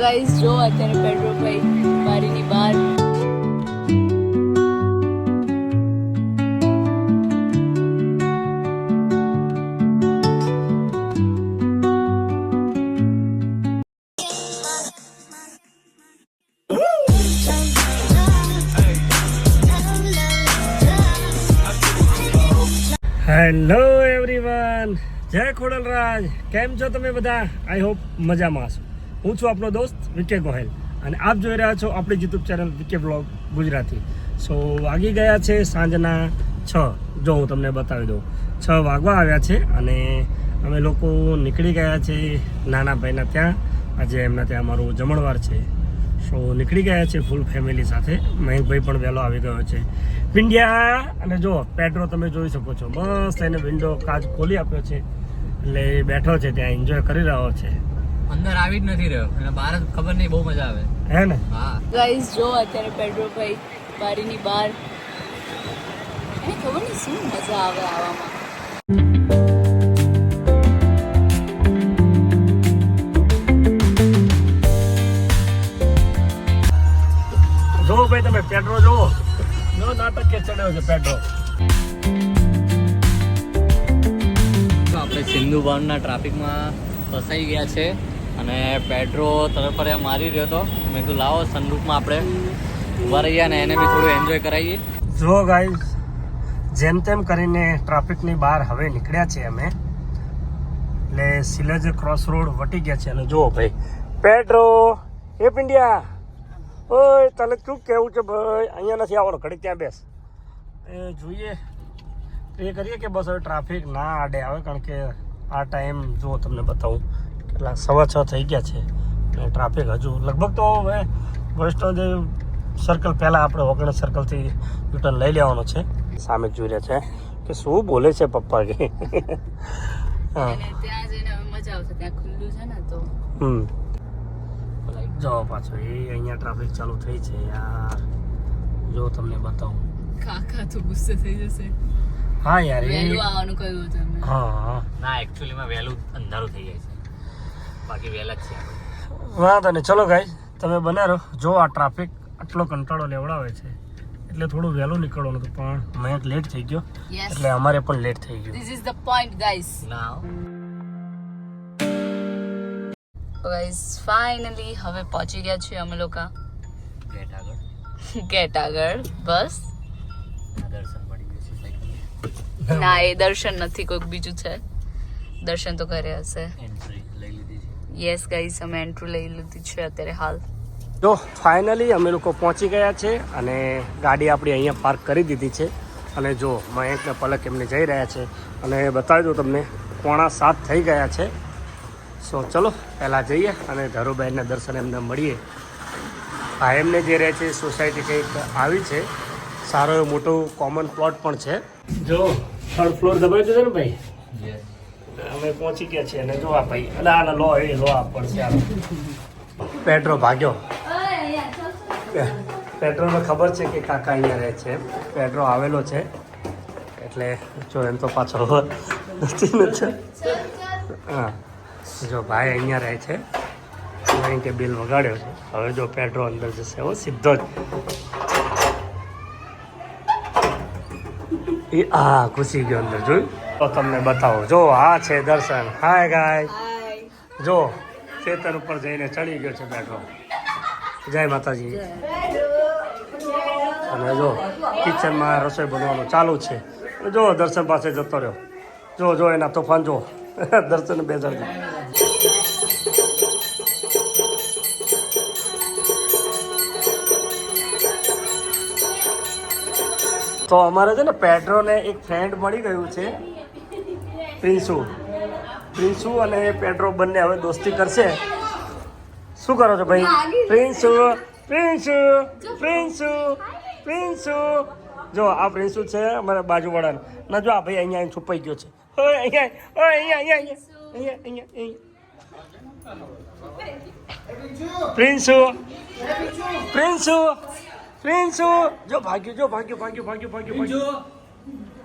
Guys જો અત્યારે petrol ભાઈ બારીની બહાર. હેલો એવરીવન જય ખોડલરાજ. કેમ છો તમે બધા? આઈ હોપ મજામાં હશો. હું છું આપણો દોસ્ત વિકે ગોહેલ અને આપ જોઈ રહ્યા છો આપણી YouTube channel VK vlog Gujarati. સો વાગી ગયા છે સાંજના છ. જો હું તમને બતાવી દઉં. છ વાગવા આવ્યા છે અને અમે લોકો નીકળી ગયા છે નાના ભાઈના ત્યાં. આજે એમના ત્યાં અમારું જમણવાર છે. સો નીકળી ગયા છે ફૂલ ફેમિલી સાથે. મહેકભાઈ પણ વહેલો આવી ગયો છે. પિંડિયા અને જો પેટ્રો તમે જોઈ શકો છો. મસ્ત એને વિન્ડો કાચ ખોલી આપ્યો છે. એટલે બેઠો છે ત્યાં એન્જોય કરી રહ્યો છે. અંદર આવી જ નથી રહ્યો. અને બહાર જ ખબર નહીં બહુ મજા આવે. હે ને? હા. ગાઈસ જો અત્યારે પેટ્રોલ ભાઈ બારીની બહાર. એને ખબર નહીં શું મજા આવે આવામાં. જો ભાઈ તમે પેટ્રોલ જુઓ. જો નાટક કે ચડ્યો છે પેટ્રોલ તો આપણે સિંધુ ભવનના ટ્રાફિકમાં ફસાઈ ગયા છે. અને પેટ્રો તરફરિયા મારી રહ્યો હતો મેં કીધું, લાવો સનરૂફમાં આપણે. ઊભા રહીએ અને એને બી થોડું એન્જોય કરાવીએ. જો ગાઈઝ જેમ તેમ કરીને ટ્રાફિકની બહાર હવે નીકળ્યા છે અમે. એટલે સિલેજ ક્રોસ રોડ વટી ગયા છે. અને જુઓ ભાઈ, પેટ્રો, એ પિંડિયા. ઓય, તને શું કેવું છે ભાઈ? અહીંયા નથી આવવાનું ઘડી ત્યાં બેસ. એ જોઈએ. એ કરીએ કે બસ હવે ટ્રાફિક ના આડે આવે, કારણ કે આ ટાઈમ જુઓ તમને બતાવું. કેટલા સવા છ થઈ ગયા છે અને ટ્રાફિક હજુ લગભગ તો હવે વૈષ્ણોદેવ સર્કલ પહેલાં આપણે ઓગણ સર્કલથી યુટર્ન લઈ લેવાનો છે. સામે જોઈ રહ્યા છે કે શું બોલે છે પપ્પા કે? હા. હમ. જો પાછો. એ અહીંયા ટ્રાફિક ચાલુ થઈ છે યાર. જો તમને બતાવું. કાકા તો ગુસ્સે થઈ જશે. હા યાર એ આવવાનું કહ્યું હતું હા હા. ના એકચ્યુઅલીમાં વહેલું અંધારું થઈ જાય છે. બાકી વહેલા જ છે. વાંધો નહીં. ચલો ગાઈ તમે બને રહો જો આ ટ્રાફિક આટલો કંટાળો લેવડાવે છે. એટલે થોડું વહેલું નીકળવાનું હતું પણ મેં લેટ થઈ ગયો. એટલે અમારે પણ લેટ થઈ ગયું. This is the point guys ના ગાઈસ ફાઇનલી હવે પહોંચી ગયા છીએ અમે લોકો. ગેટ આગળ. ગેટ આગળ. બસ. દર્શન મળી ગયું છે ના એ દર્શન નથી કોઈક બીજું છે. દર્શન તો ઘરે હશે. એન્ટ્રી લઈ લીધી છે. યસ ગાઈસ અમે એન્ટ્રી લઈ લીધી છે અત્યારે હાલ. જો ફાઇનલી અમે લોકો પહોંચી ગયા છે અને ગાડી આપણી અહીંયા પાર્ક કરી દીધી છે. અને જો મયંક ને પલક એમને જઈ રહ્યા છે. અને બતાવી દઉં તમને પોણા સાત થઈ ગયા છે. સો ચલો પહેલાં જઈએ અને ધરુભાઈના દર્શન એમને મળીએ. હા એમને જે રહે છે સોસાયટી કંઈક આવી છે. સારો એવો મોટો કોમન પ્લોટ પણ છે. જો થર્ડ ફ્લોર દબાવી દીધો ને ભાઈ? યસ અમે પહોંચી ગયા છીએ અને જોવા ભાઈ અને આને લો એ લો પડશે પેટ્રો ભાગ્યો. પેટ્રોને ખબર છે કે કાકા અહીંયા રહે છે. પેટ્રો આવેલો છે. એટલે જો એમ તો પાછો નથી ને છે હા. જો ભાઈ અહીંયા રહે છે. અહીં કે બિલ વગાડ્યો છે. હવે જો પેટ્રો અંદર જશે. હો સીધો જ. એ આ ઘૂસી ગયો અંદર જોયું? તો તમને બતાવો. જો આ છે દર્શન. હાય ગાય જો ખેતર ઉપર જઈને ચડી ગયો છે બેઠો. જય માતાજી. અને જો કિચનમાં રસોઈ બનવાનું ચાલુ છે. જો દર્શન પાસે જતો રહ્યો. જો જો એના તોફાન જો. દર્શન બેસાડી તો અમારે છે ને પેટ્રોને એક ફ્રેન્ડ મળી ગયું છે. પ્રિન્સુ. પ્રિન્સુ અને પેટ્રો બંને હવે દોસ્તી કરશે. શું કરો છો ભાઈ? પ્રિન્સુ પ્રિન્સુ પ્રિન્સુ પ્રિન્સુ. જો, આ પ્રિન્સુ છે અમારા બાજુવાળાને. ના, જો, આ ભાઈ અહીંયા છુપાઈ ગયો છે. અહીંયા અહીંયા અહીંયા અહીંયા અહીંયા અહીંયા પ્રિન્સુ પ્રિન્સુ પ્રિન્સુ. જો, ભાગ્યો જો, ભાગ્યો ભાગ્યો ભાગ્યો ભાગ્યો ભાગ્યો.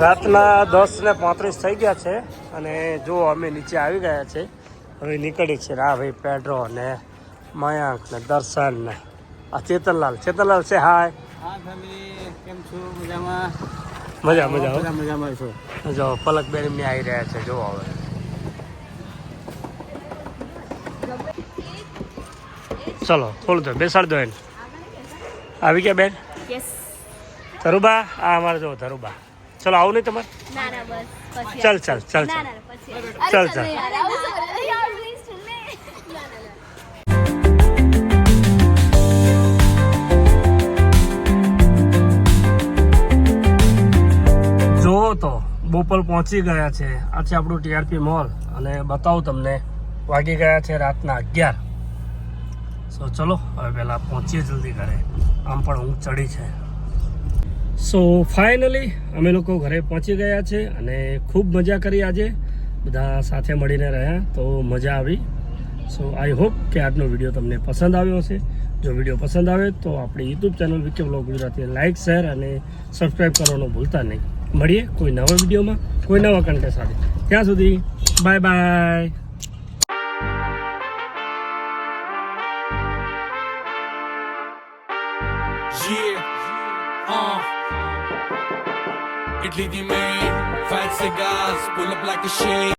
રાતના દસ ને પાંત્રીસ થઈ ગયા છે અને જો અમે નીચે આવી ગયા છે હવે નીકળી છે આ ભાઈ પેડ્રો ને મયાંક ને દર્શન ને. આ ચેતનલાલ ચેતનલાલ છે હાય. કેમ છો? મજામાં? મજા મજા મજામાં છો? જો પલક બેન એમને આવી રહ્યા છે જો હવે. ચલો થોડું દો બેસાડ દો એને. આવી ગયા બેન? યસ ધરુબા આ અમારે જો ધરુબા. ચલો આવું નહીં તમારે? ચલ ચલ ચલ ચાલ. ચાલ ચાલ. જોવો તો બોપલ પહોંચી ગયા છે. આ છે આપણું ટીઆરપી મોલ. અને બતાવું તમને વાગી ગયા છે રાતના અગિયાર. સો ચલો હવે પહેલાં પહોંચીએ જલ્દી ઘરે. આમ પણ ઊંઘ ચડી છે. સો ફાઇનલી અમે લોકો ઘરે પહોંચી ગયા છે અને ખૂબ મજા કરી આજે. બધા સાથે મળીને રહ્યા, તો મજા આવી. સો આઈ હોપ કે આજનો વીડિયો તમને પસંદ આવ્યો હશે. જો વીડિયો પસંદ આવે તો આપણી YouTube channel VK vlog Gujarati like share અને સબસ્ક્રાઈબ કરવાનું ભૂલતા નહીં. મળીએ કોઈ નવા વિડીયોમાં, કોઈ નવા કન્ટેન્ટ સાથે. ત્યાં સુધી bye bye Rocket lead you made. Fight cigars, pull up like a shade.